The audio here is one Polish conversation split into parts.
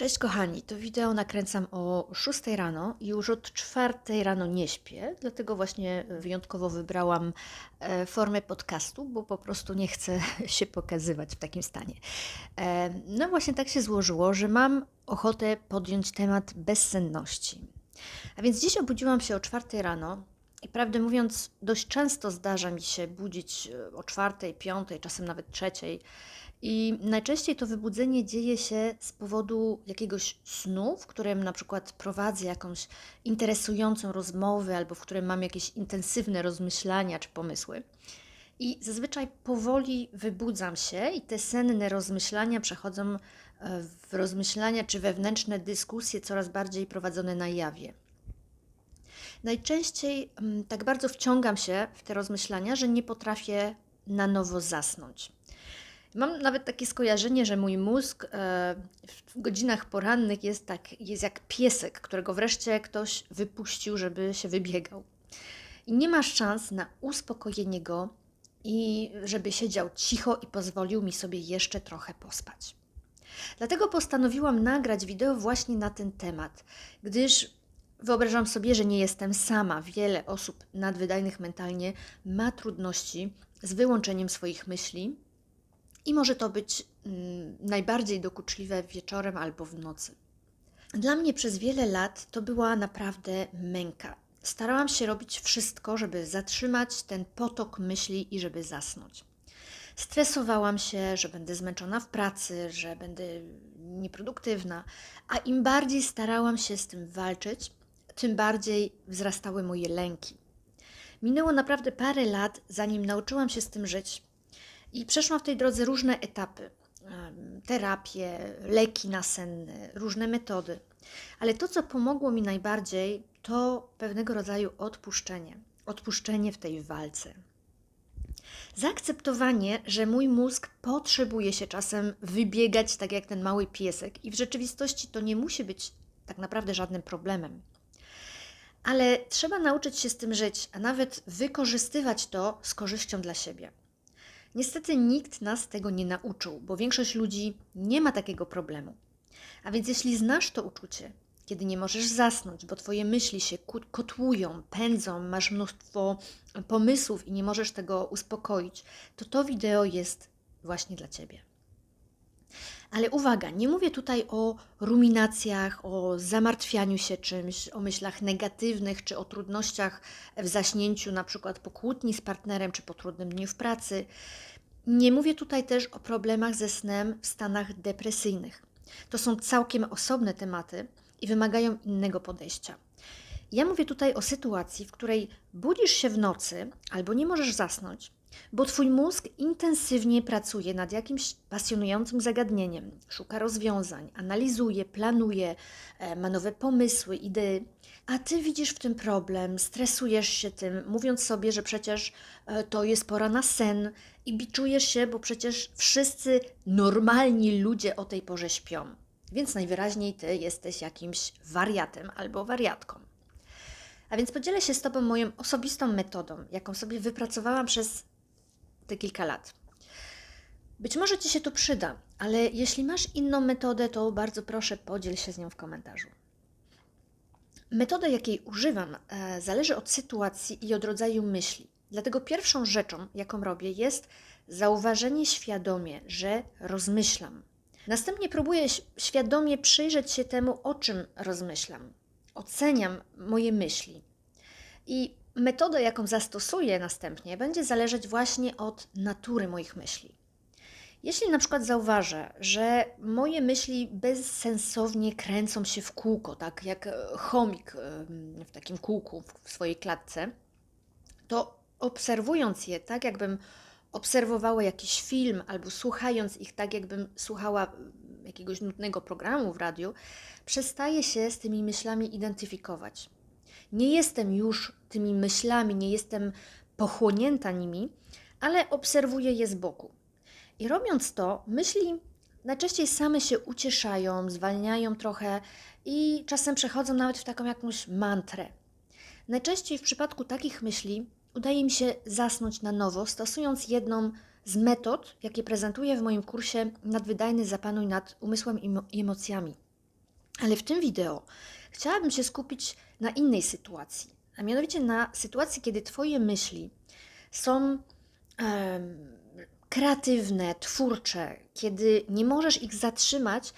Cześć kochani, to wideo nakręcam o 6 rano i już od 4 rano nie śpię, dlatego właśnie wyjątkowo wybrałam e, formę podcastu, bo po prostu nie chcę się pokazywać w takim stanie. E, No właśnie tak się złożyło, że mam ochotę podjąć temat bezsenności. A więc dziś obudziłam się o 4 rano i prawdę mówiąc, dość często zdarza mi się budzić e, o 4, 5, czasem nawet 3. I najczęściej to wybudzenie dzieje się z powodu jakiegoś snu, w którym na przykład prowadzę jakąś interesującą rozmowę albo w którym mam jakieś intensywne rozmyślania czy pomysły. I zazwyczaj powoli wybudzam się i te senne rozmyślania przechodzą e, w rozmyślania czy wewnętrzne dyskusje coraz bardziej prowadzone na jawie. Najczęściej mm, tak bardzo wciągam się w te rozmyślania, że nie potrafię na nowo zasnąć. Mam nawet takie skojarzenie, że mój mózg e, w godzinach porannych jest, tak, jest jak piesek, którego wreszcie ktoś wypuścił, żeby się wybiegał. I nie masz szans na uspokojenie go i żeby siedział cicho i pozwolił mi sobie jeszcze trochę pospać. Dlatego postanowiłam nagrać wideo właśnie na ten temat, gdyż wyobrażam sobie, że nie jestem sama. Wiele osób nadwydajnych mentalnie ma trudności z wyłączeniem swoich myśli i może to być mm, najbardziej dokuczliwe wieczorem albo w nocy. Dla mnie przez wiele lat to była naprawdę męka. Starałam się robić wszystko, żeby zatrzymać ten potok myśli i żeby zasnąć. Stresowałam się, że będę zmęczona w pracy, że będę nieproduktywna, a im bardziej starałam się z tym walczyć, tym bardziej wzrastały moje lęki. Minęło naprawdę parę lat, zanim nauczyłam się z tym żyć i przeszłam w tej drodze różne etapy. Terapie, leki nasenne, różne metody. Ale to, co pomogło mi najbardziej, to pewnego rodzaju odpuszczenie. Odpuszczenie w tej walce. Zaakceptowanie, że mój mózg potrzebuje się czasem wybiegać tak jak ten mały piesek, i w rzeczywistości to nie musi być tak naprawdę żadnym problemem. Ale trzeba nauczyć się z tym żyć, a nawet wykorzystywać to z korzyścią dla siebie. Niestety nikt nas tego nie nauczył, bo większość ludzi nie ma takiego problemu. A więc jeśli znasz to uczucie, kiedy nie możesz zasnąć, bo twoje myśli się kotłują, pędzą, masz mnóstwo pomysłów i nie możesz tego uspokoić, to to wideo jest właśnie dla ciebie. Ale uwaga, nie mówię tutaj o ruminacjach, o zamartwianiu się czymś, o myślach negatywnych czy o trudnościach w zaśnięciu, na przykład po kłótni z partnerem czy po trudnym dniu w pracy. Nie mówię tutaj też o problemach ze snem w stanach depresyjnych. To są całkiem osobne tematy i wymagają innego podejścia. Ja mówię tutaj o sytuacji, w której budzisz się w nocy albo nie możesz zasnąć, bo Twój mózg intensywnie pracuje nad jakimś pasjonującym zagadnieniem, szuka rozwiązań, analizuje, planuje, e, ma nowe pomysły, idee, a Ty widzisz w tym problem, stresujesz się tym, mówiąc sobie, że przecież e, to jest pora na sen i biczujesz się, bo przecież wszyscy normalni ludzie o tej porze śpią. Więc najwyraźniej Ty jesteś jakimś wariatem albo wariatką. A więc podzielę się z Tobą moją osobistą metodą, jaką sobie wypracowałam przez te kilka lat. Być może Ci się to przyda, ale jeśli masz inną metodę, to bardzo proszę podziel się z nią w komentarzu. Metoda, jakiej używam, e, zależy od sytuacji i od rodzaju myśli. Dlatego pierwszą rzeczą, jaką robię, jest zauważenie świadomie, że rozmyślam. Następnie próbuję świadomie przyjrzeć się temu, o czym rozmyślam. Oceniam moje myśli. I Metoda, jaką zastosuję następnie, będzie zależeć właśnie od natury moich myśli. Jeśli na przykład zauważę, że moje myśli bezsensownie kręcą się w kółko, tak jak e, chomik w takim kółku w swojej klatce, to obserwując je tak, jakbym obserwowała jakiś film, albo słuchając ich tak, jakbym słuchała jakiegoś nudnego programu w radiu, przestaję się z tymi myślami identyfikować nie jestem już tymi myślami, nie jestem pochłonięta nimi, ale obserwuję je z boku. I robiąc to, myśli najczęściej same się ucieszają, zwalniają trochę i czasem przechodzą nawet w taką jakąś mantrę. Najczęściej w przypadku takich myśli udaje mi się zasnąć na nowo, stosując jedną z metod, jakie prezentuję w moim kursie Nadwydajny Zapanuj nad umysłem i emocjami. Ale w tym wideo chciałabym się skupić na innej sytuacji, a mianowicie na sytuacji, kiedy Twoje myśli są kreatywne, twórcze, kiedy nie możesz ich zatrzymać,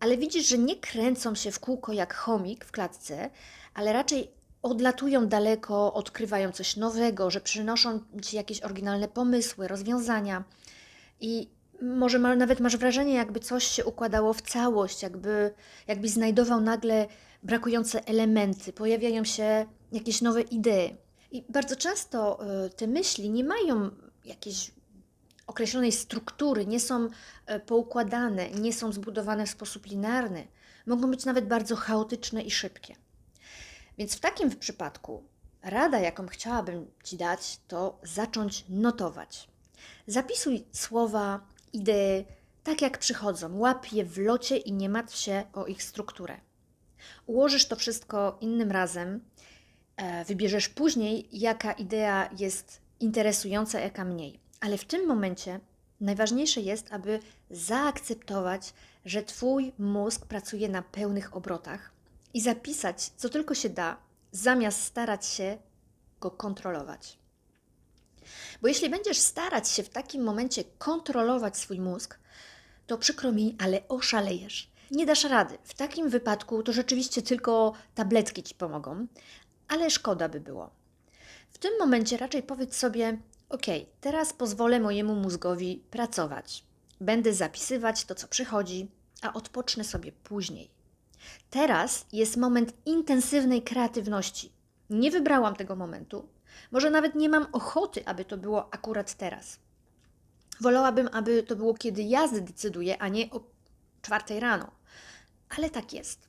ale widzisz, że nie kręcą się w kółko jak chomik w klatce, ale raczej odlatują daleko, odkrywają coś nowego, że przynoszą ci jakieś oryginalne pomysły, rozwiązania. I może ma, nawet masz wrażenie, jakby coś się układało w całość, jakby, jakbyś znajdował nagle brakujące elementy, pojawiają się jakieś nowe idee. I bardzo często y, te myśli nie mają jakiejś określonej struktury, nie są e, poukładane, nie są zbudowane w sposób linearny. Mogą być nawet bardzo chaotyczne i szybkie. Więc w takim przypadku rada, jaką chciałabym Ci dać, to zacząć notować. Zapisuj słowa, idee tak jak przychodzą, łap je w locie i nie martw się o ich strukturę. Ułożysz to wszystko innym razem, e, wybierzesz później, jaka idea jest interesująca, jaka mniej. Ale w tym momencie najważniejsze jest, aby zaakceptować, że Twój mózg pracuje na pełnych obrotach i zapisać, co tylko się da, zamiast starać się go kontrolować. Bo jeśli będziesz starać się w takim momencie kontrolować swój mózg, to przykro mi, ale oszalejesz. Nie dasz rady. W takim wypadku to rzeczywiście tylko tabletki ci pomogą, ale szkoda by było. W tym momencie raczej powiedz sobie: OK, teraz pozwolę mojemu mózgowi pracować. Będę zapisywać to, co przychodzi, a odpocznę sobie później. Teraz jest moment intensywnej kreatywności. Nie wybrałam tego momentu. Może nawet nie mam ochoty, aby to było akurat teraz. Wolałabym, aby to było, kiedy ja zdecyduję, a nie o czwartej rano. Ale tak jest.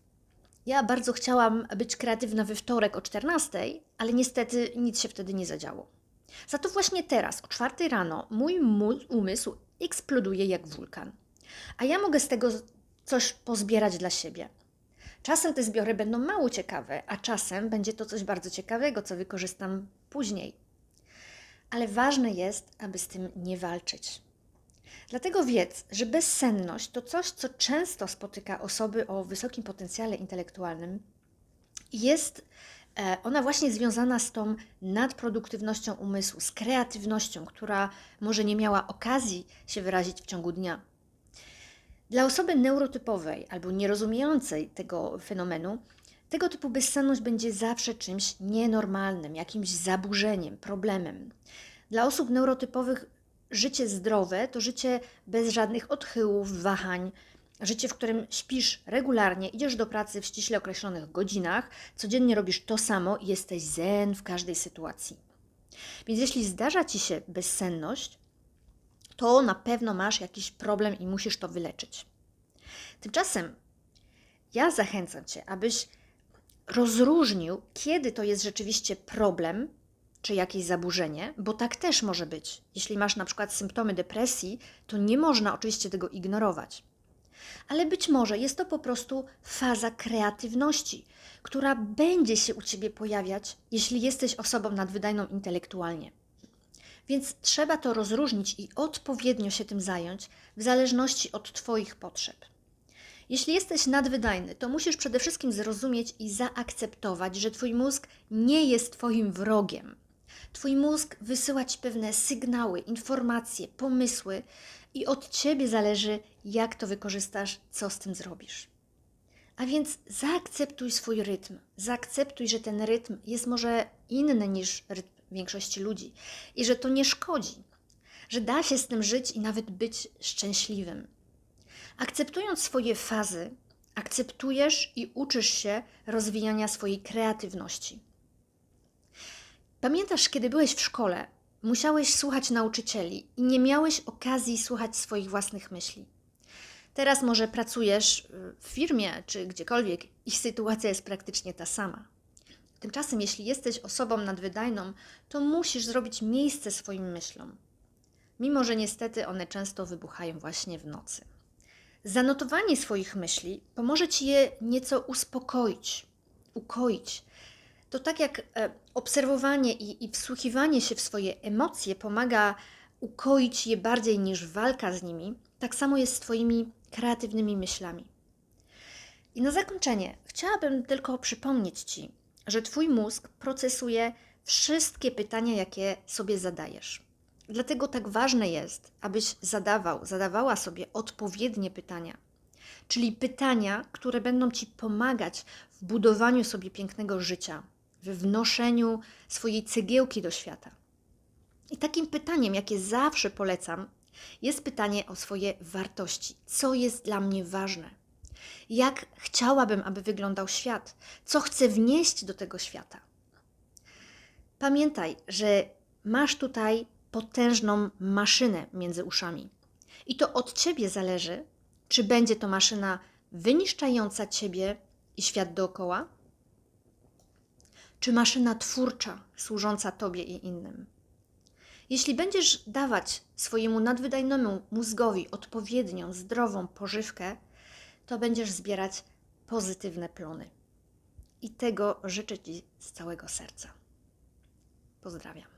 Ja bardzo chciałam być kreatywna we wtorek o 14, ale niestety nic się wtedy nie zadziało. Za to właśnie teraz, o czwartej rano, mój umysł eksploduje jak wulkan. A ja mogę z tego coś pozbierać dla siebie. Czasem te zbiory będą mało ciekawe, a czasem będzie to coś bardzo ciekawego, co wykorzystam później. Ale ważne jest, aby z tym nie walczyć. Dlatego wiedz, że bezsenność to coś, co często spotyka osoby o wysokim potencjale intelektualnym. Jest e, ona właśnie związana z tą nadproduktywnością umysłu, z kreatywnością, która może nie miała okazji się wyrazić w ciągu dnia. Dla osoby neurotypowej albo nierozumiejącej tego fenomenu, tego typu bezsenność będzie zawsze czymś nienormalnym, jakimś zaburzeniem, problemem. Dla osób neurotypowych życie zdrowe to życie bez żadnych odchyłów, wahań, życie, w którym śpisz regularnie, idziesz do pracy w ściśle określonych godzinach, codziennie robisz to samo i jesteś zen w każdej sytuacji. Więc jeśli zdarza ci się bezsenność, to na pewno masz jakiś problem i musisz to wyleczyć. Tymczasem ja zachęcam Cię, abyś rozróżnił, kiedy to jest rzeczywiście problem, czy jakieś zaburzenie, bo tak też może być. Jeśli masz na przykład symptomy depresji, to nie można oczywiście tego ignorować. Ale być może jest to po prostu faza kreatywności, która będzie się u ciebie pojawiać, jeśli jesteś osobą nadwydajną intelektualnie. Więc trzeba to rozróżnić i odpowiednio się tym zająć w zależności od Twoich potrzeb. Jeśli jesteś nadwydajny, to musisz przede wszystkim zrozumieć i zaakceptować, że Twój mózg nie jest Twoim wrogiem. Twój mózg wysyła Ci pewne sygnały, informacje, pomysły i od Ciebie zależy, jak to wykorzystasz, co z tym zrobisz. A więc zaakceptuj swój rytm. Zaakceptuj, że ten rytm jest może inny niż rytm większości ludzi i że to nie szkodzi, że da się z tym żyć i nawet być szczęśliwym. Akceptując swoje fazy, akceptujesz i uczysz się rozwijania swojej kreatywności. Pamiętasz, kiedy byłeś w szkole, musiałeś słuchać nauczycieli i nie miałeś okazji słuchać swoich własnych myśli. Teraz może pracujesz y, w firmie czy gdziekolwiek i sytuacja jest praktycznie ta sama. Tymczasem, jeśli jesteś osobą nadwydajną, to musisz zrobić miejsce swoim myślom, mimo że niestety one często wybuchają właśnie w nocy. Zanotowanie swoich myśli pomoże ci je nieco uspokoić, ukoić. To tak jak e, obserwowanie i, i wsłuchiwanie się w swoje emocje pomaga ukoić je bardziej niż walka z nimi, tak samo jest z Twoimi kreatywnymi myślami. I na zakończenie chciałabym tylko przypomnieć Ci, że Twój mózg procesuje wszystkie pytania, jakie sobie zadajesz. Dlatego tak ważne jest, abyś zadawał, zadawała sobie odpowiednie pytania. Czyli pytania, które będą Ci pomagać w budowaniu sobie pięknego życia, w wnoszeniu swojej cegiełki do świata. I takim pytaniem, jakie zawsze polecam, jest pytanie o swoje wartości. Co jest dla mnie ważne? Jak chciałabym, aby wyglądał świat? Co chcę wnieść do tego świata? Pamiętaj, że masz tutaj potężną maszynę między uszami. I to od ciebie zależy, czy będzie to maszyna wyniszczająca ciebie i świat dookoła, czy maszyna twórcza, służąca tobie i innym. Jeśli będziesz dawać swojemu nadwydajnemu mózgowi odpowiednią, zdrową pożywkę, to będziesz zbierać pozytywne plony. I tego życzę Ci z całego serca. Pozdrawiam.